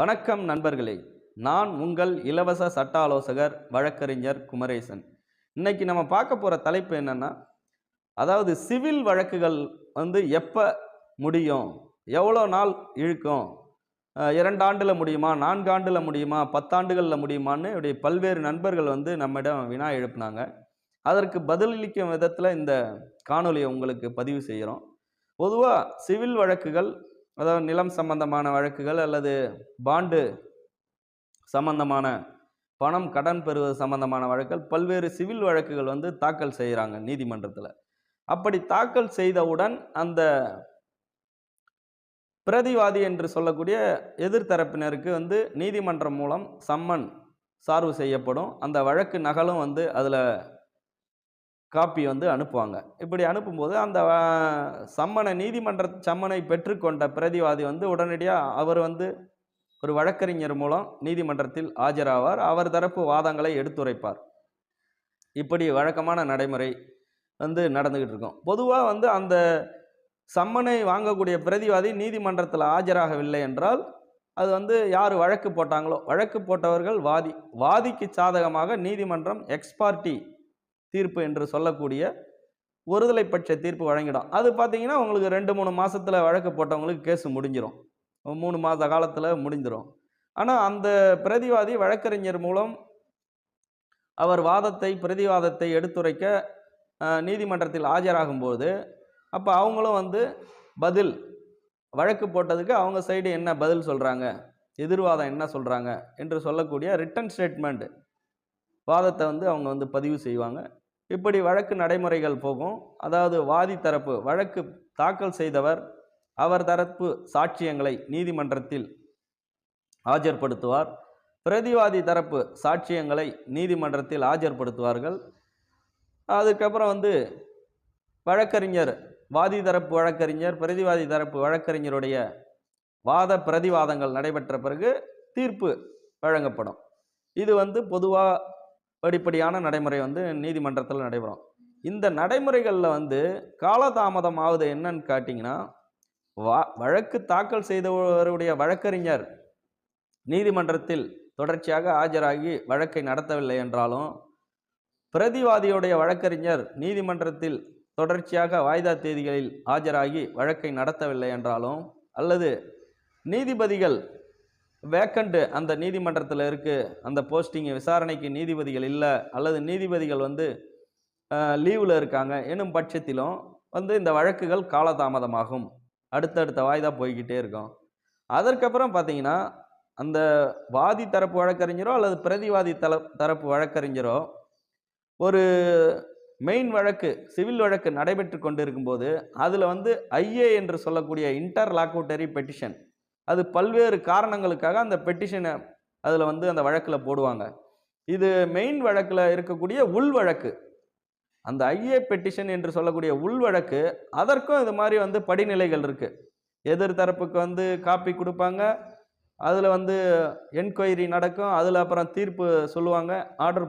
வணக்கம் நண்பர்களே. நான் உங்கள் இலவச சட்ட ஆலோசகர் வழக்கறிஞர் குமரேசன். இன்னைக்கு நம்ம பார்க்க போகிற தலைப்பு என்னன்னா அதாவது சிவில் வழக்குகள் வந்து எப்போ முடியும்? எவ்வளோ நாள் இழுக்கும்? இரண்டு ஆண்டில் முடியுமா? நான்கு ஆண்டில் முடியுமா? பத்தாண்டுகளில் முடியுமான்னு இப்படி பல்வேறு நண்பர்கள் வந்து நம்மிடம் வினா எழுப்புனாங்க. அதற்கு பதிலளிக்கும் விதத்தில் இந்த காணொலியை உங்களுக்கு பதிவு செய்கிறோம். பொதுவாக சிவில் வழக்குகள் அதாவது நிலம் சம்பந்தமான வழக்குகள் அல்லது பாண்டு சம்பந்தமான பணம் கடன் பெறுவது சம்பந்தமான வழக்குகள் பல்வேறு சிவில் வழக்குகள் வந்து தாக்கல் செய்கிறாங்க நீதிமன்றத்தில். அப்படி தாக்கல் செய்தவுடன் அந்த பிரதிவாதி என்று சொல்லக்கூடிய எதிர்த்தரப்பினருக்கு வந்து நீதிமன்றம் மூலம் சம்மன் சார்வு செய்யப்படும். அந்த வழக்கு நகலும் வந்து அதில் காப்பி வந்து அனுப்புவாங்க. இப்படி அனுப்பும்போது அந்த சம்மனை நீதிமன்ற சம்மனை பெற்றுக்கொண்ட பிரதிவாதி வந்து உடனடியாக அவர் வந்து ஒரு வழக்கறிஞர் மூலம் நீதிமன்றத்தில் ஆஜராவார். அவர் தரப்பு வாதங்களை எடுத்துரைப்பார். இப்படி வழக்கமான நடைமுறை வந்து நடந்துக்கிட்டு இருக்கும். பொதுவாக வந்து அந்த சம்மனை வாங்கக்கூடிய பிரதிவாதி நீதிமன்றத்தில் ஆஜராகவில்லை என்றால் அது வந்து யார் வழக்கு போட்டாங்களோ வழக்கு போட்டவர்கள் வாதி வாதிக்கு சாதகமாக நீதிமன்றம் எக்ஸ்பார்ட்டி தீர்ப்பு என்று சொல்லக்கூடிய ஒருதலை பட்ச தீர்ப்பு வழங்கிடும். அது பார்த்தீங்கன்னா உங்களுக்கு ரெண்டு மூணு மாதத்தில் வழக்கு போட்டவங்களுக்கு கேஸ் முடிஞ்சிடும் மூணு மாத காலத்தில் முடிஞ்சிடும் ஆனால் அந்த பிரதிவாதி வழக்கறிஞர் மூலம் அவர் வாதத்தை பிரதிவாதத்தை எடுத்துரைக்க நீதிமன்றத்தில் ஆஜராகும்போது அப்போ அவங்களும் வந்து பதில் வழக்கு போட்டதுக்கு அவங்க சைடு என்ன பதில் சொல்கிறாங்க எதிர்வாதம் என்ன சொல்கிறாங்க என்று சொல்லக்கூடிய ரிட்டன் ஸ்டேட்மெண்ட் வாதத்தை வந்து அவங்க வந்து பதிவு செய்வாங்க. இப்படி வழக்கு நடைமுறைகள் போகும். அதாவது வாதி தரப்பு வழக்கு தாக்கல் செய்தவர் அவர் தரப்பு சாட்சியங்களை நீதிமன்றத்தில் ஆஜர்படுத்துவார். பிரதிவாதி தரப்பு சாட்சியங்களை நீதிமன்றத்தில் ஆஜர்படுத்துவார்கள். அதுக்கப்புறம் வந்து வழக்கறிஞர் வாதி தரப்பு வழக்கறிஞர் பிரதிவாதி தரப்பு வழக்கறிஞருடைய வாத பிரதிவாதங்கள் நடைபெற்ற பிறகு தீர்ப்பு வழங்கப்படும். இது வந்து பொதுவாக படிப்படியான நடைமுறை வந்து நீதிமன்றத்தில் நடைபெறும். இந்த நடைமுறைகளில் வந்து காலதாமதம் ஆகுது என்னன்னு காட்டிங்கன்னா வா வழக்கு தாக்கல் செய்தவருடைய வழக்கறிஞர் நீதிமன்றத்தில் தொடர்ச்சியாக ஆஜராகி வழக்கை நடத்தவில்லை என்றாலும் பிரதிவாதியுடைய வழக்கறிஞர் நீதிமன்றத்தில் தொடர்ச்சியாக வாய்தா தேதிகளில் ஆஜராகி வழக்கை நடத்தவில்லை என்றாலும் அல்லது நீதிபதிகள் வேக்கண்ட்டு அந்த நீதிமன்றத்தில் இருக்குது அந்த போஸ்டிங்கு விசாரணைக்கு நீதிபதிகள் இல்லை அல்லது நீதிபதிகள் வந்து லீவில் இருக்காங்க. எனும் பட்சத்திலும் வந்து இந்த வழக்குகள் காலதாமதமாகும். அடுத்தடுத்த வாய்தா போய்கிட்டே இருக்கும். அதற்கப்புறம் பார்த்தீங்கன்னா அந்த வாதி தரப்பு வழக்கறிஞரோ அல்லது பிரதிவாதி தல தரப்பு வழக்கறிஞரோ ஒரு மெயின் வழக்கு சிவில் வழக்கு நடைபெற்று கொண்டிருக்கும்போது அதில் வந்து ஐஏ என்று சொல்லக்கூடிய இன்டர்லாக்குட்டரி பெட்டிஷன் அது பல்வேறு காரணங்களுக்காக அந்த பெட்டிஷனை அதில் வந்து அந்த வழக்கில் போடுவாங்க. இது மெயின் வழக்கில் இருக்கக்கூடிய உள் வழக்கு. அந்த ஐஏ பெட்டிஷன் என்று சொல்லக்கூடிய உள் வழக்கு அதற்கும் இது மாதிரி வந்து படிநிலைகள் இருக்குது எதிர் தரப்புக்கு வந்து காப்பி கொடுப்பாங்க அதில் வந்து என்கொயரி நடக்கும் அதில் அப்புறம் தீர்ப்பு சொல்லுவாங்க ஆர்டர்